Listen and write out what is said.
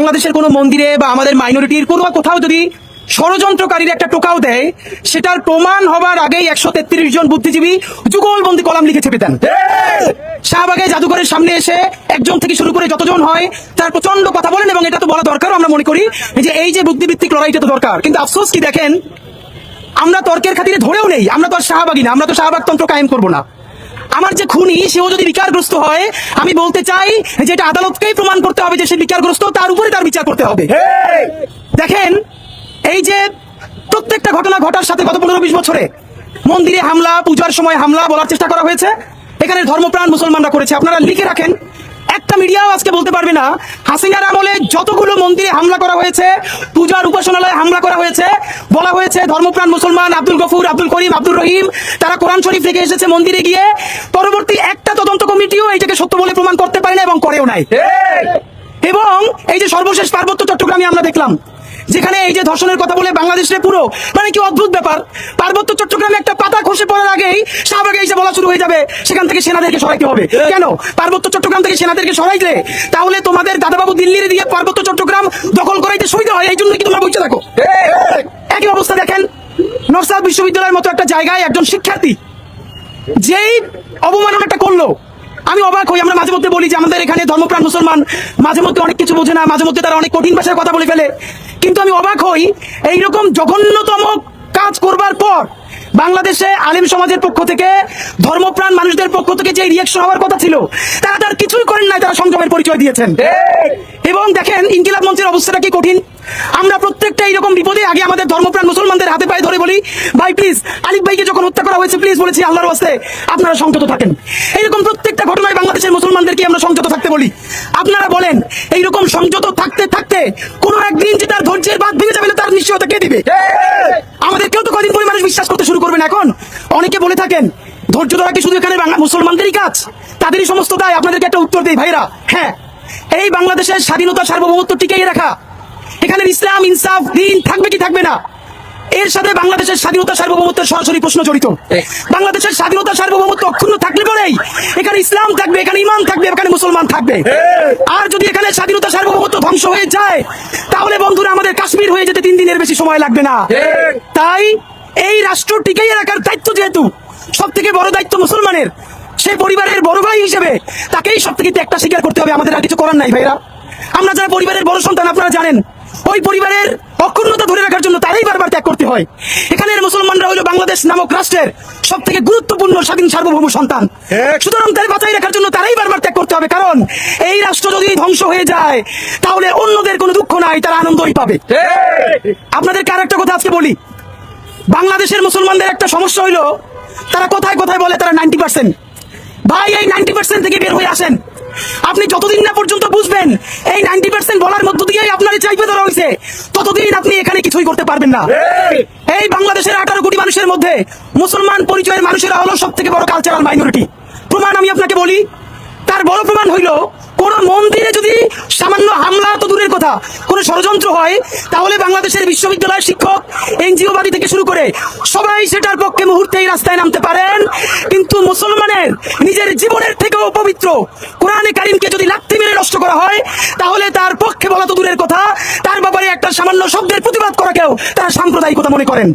বাংলাদেশের কোনো মন্দিরে বা আমাদের মাইনরিটির কোনো কোথাও যদি ষড়যন্ত্রকারীর একটা টোকাও দেয়, সেটার প্রমাণ হবার আগেই একশো তেত্রিশ জন বুদ্ধিজীবী যুগলবন্দি কলাম লিখে চেপে দেন। শাহবাগে জাদুঘরের সামনে এসে একজন থেকে শুরু করে যতজন হয়, তার প্রচণ্ড কথা বলেন এবং এটা তো বলা দরকার আমরা মনে করি যে এই যে বুদ্ধিভিত্তিক লড়াইটা তো দরকার। কিন্তু আফসোস কি দেখেন? আমরা তর্কের খাতিরে ধরেও নেই। আমরা তো আর শাহবাগী না, আমরা তো শাহবাগতন্ত্র কায়েম করব না। আমার যে খুনি সেও যদি বিচারগ্রস্ত হয় আমি বলতে চাই যে এটা আদালতকেই প্রমাণ করতে হবে যে সে বিচারগ্রস্ত তার উপরে তার বিচার করতে হবে। দেখেন এই যে প্রত্যেকটা ঘটনা ঘটার সাথে গত পনেরো বিশ বছরে মন্দিরে হামলা পূজার সময় হামলা বলার চেষ্টা করা হয়েছে। এখানে ধর্মপ্রাণ মুসলমানরা করেছে। আপনারা লিখে রাখেন একটা মিডিয়াও আজকে বলতে পারবে না। হাসিনার আমলে যতগুলো মন্দিরে হামলা করা হয়েছে পূজার উপাসনালয়ে হামলা করা হয়েছে বলা হয়েছে ধর্মপ্রাণ মুসলমান আব্দুল গফুর আব্দুল করিম আব্দুল রহিম তারা কোরআন শরীফ রেখে এসেছে মন্দিরে গিয়ে। পরবর্তী একটা তদন্ত কমিটিও এইটাকে সত্য বলে প্রমাণ করতে পারে না এবং করেও নাই। এবং এই যে সর্বশেষ পার্বত্য চট্টগ্রামে আমরা দেখলাম যেখানে এই যে ধর্ষণের কথা বলে বাংলাদেশের পুরো মানে কি অদ্ভুত ব্যাপার? পার্বত্য চট্টগ্রামে একটা পাতা খসে পড়ার আগেই শাহবাগে এসে বলা শুরু হয়ে যাবে, সেখান থেকে সেনাদেরকে সরাইতে হবে। কেন? পার্বত্য চট্টগ্রাম থেকে সেনাদেরকে সরাইলে তাহলে তোমাদের দাদাবাবু দিল্লির দিয়ে পার্বত্য চট্টগ্রাম দখল করাইতে সুবিধা হয়, এই জন্য কি তোমরা বুঝতে থাকো একই অবস্থা দেখেন নরসাদ বিশ্ববিদ্যালয়ের মতো একটা জায়গায় একজন শিক্ষার্থী, যেই অবমাননাটা করল। আমি অবাক হই, আমরা মাঝে মধ্যে বলি যে আমাদের এখানে ধর্মপ্রাণ মুসলমান মাঝে মধ্যে অনেক কিছু বোঝে না, মাঝে মধ্যে তারা অনেক কঠিন ভাষায় কথা বলে ফেলে। কিন্তু আমি অবাক হই এইরকম জঘন্যতম কাজ করবার পর বাংলাদেশে আলিম সমাজের পক্ষ থেকে, ধর্মপ্রাণ মানুষদের পক্ষ থেকে যে রিয়েকশন হওয়ার কথা ছিল, তারা তার কিছুই করেন নাই, তারা সংযমের পরিচয় দিয়েছেন। এবং দেখেন, ইনকিলাব মঞ্চের অবস্থাটা কি কঠিন? আমরা প্রত্যেকটা এইরকম বিপদে আগে আমাদের ধর্মপ্রাণ মুসলমানদের হাতে পায়ে ধরে বলি, ভাই প্লিজ আলিফ ভাইকে যখন হত্যা করা হয়েছে প্লিজ বলেছি আল্লাহর ওয়াস্তে আপনারা সংযত থাকেন। এইরকম প্রত্যেকটা ঘটনায় বাংলাদেশের মুসলমানদেরকে আমরা সংযত থাকতে বলি। আপনারা বলেন, এইরকম সংযত থাকতে কোনো একদিন যে তার ধৈর্যের বাদ ভেঙে যাবে তার নিশ্চয়তা কে দিবে? আমাদের কেউ তো কদিন পরে মানুষ বিশ্বাস করতে শুরু করবেন এখন। অনেকে বলে থাকেন ধৈর্য ধরা কি শুধু এখানে মুসলমানদেরই কাজ। তাদেরই সমস্ত দায় আপনাদেরকে একটা উত্তর দেই ভাইরা হ্যাঁ এই বাংলাদেশের স্বাধীনতা সার্বভৌমত্ব টিকিয়ে রাখা। এখানে ইসলাম ইনসাফ দিন থাকবে কি থাকবে না এর সাথে বাংলাদেশের স্বাধীনতা সার্বভৌমত্বের সরাসরি প্রশ্ন জড়িত। বাংলাদেশের স্বাধীনতা সার্বভৌমত্ব অক্ষুণ্ণ থাকলে পরেই এখানে ইসলাম থাকবে এখানে ইমান থাকবে এখানে মুসলমান থাকবে। আর যদি এখানে স্বাধীনতা সার্বভৌমত্ব ধ্বংস হয়ে যায় তাহলে বন্ধুরা আমাদের কাশ্মীর হয়ে যেতে তিন দিনের বেশি সময় লাগবে না। তাই এই রাষ্ট্র টিকেই রাখার দায়িত্ব যেহেতু সব থেকে বড় দায়িত্ব মুসলমানের সেই পরিবারের বড় ভাই হিসেবে তাকেই সব থেকে একটা স্বীকার করতে হবে। আমাদের আর কিছু করার নাই ভাইরা। আমরা যারা পরিবারের বড় সন্তান আপনারা জানেন ওই পরিবারের অক্ষুণ্ণতা ধরে রাখার জন্য তারাই বারবার ত্যাগ করতে হয়। এখানের মুসলমানরা হলো বাংলাদেশ নামক রাষ্ট্রের সব থেকে গুরুত্বপূর্ণ স্বাধীন সার্বভৌম সন্তান। সুতরাং তাই বাঁচাই রাখার জন্য তারাই বারবার ত্যাগ করতে হবে কারণ এই রাষ্ট্র যদি ধ্বংস হয়ে যায় তাহলে অন্যদের কোনো দুঃখ নাই তারা আনন্দই পাবে। আপনাদেরকে আর একটা কথা আজকে বলি? বাংলাদেশের মুসলমানদের একটা সমস্যা হইল তারা কোথায় কোথায় বলে তারা নাইনটি পার্সেন্ট। ভাই এই নাইনটি পার্সেন্ট থেকে বের হয়ে আসেন। আপনি যতদিন না পর্যন্ত বুঝবেন এই নাইনটি পার্সেন্ট বলার মধ্য দিয়ে আপনার চাইবে ধরা হয়েছে ততদিন আপনি এখানে কিছুই করতে পারবেন না। এই! বাংলাদেশের আঠারো কোটি মানুষের মধ্যে মুসলমান পরিচয়ের মানুষেরা হলো সব থেকে বড় কালচারাল মাইনরিটি প্রমাণ আমি আপনাকে বলি তার বড় প্রমাণ হইল কোন মন্দিরে যদি সামান্য হামলা তো দূরের কথা, কোনো ষড়যন্ত্র হয়, তাহলে বাংলাদেশের বিশ্ববিদ্যালয়ের শিক্ষক, এনজিওবাদী থেকে শুরু করে সবাই সেটার পক্ষে মুহূর্তেই রাস্তায় নামতে পারেন। কিন্তু মুসলমানের নিজের জীবনের থেকেও পবিত্র কোরআনে কারিমকে যদি লাত্তি মেরে নষ্ট করা হয়, তাহলে তার পক্ষে বলা তো দূরের কথা, তার ব্যাপারে একটা সামান্য শব্দের প্রতিবাদ করা কেউ তারা সাম্প্রদায়িকতা মনে করেন।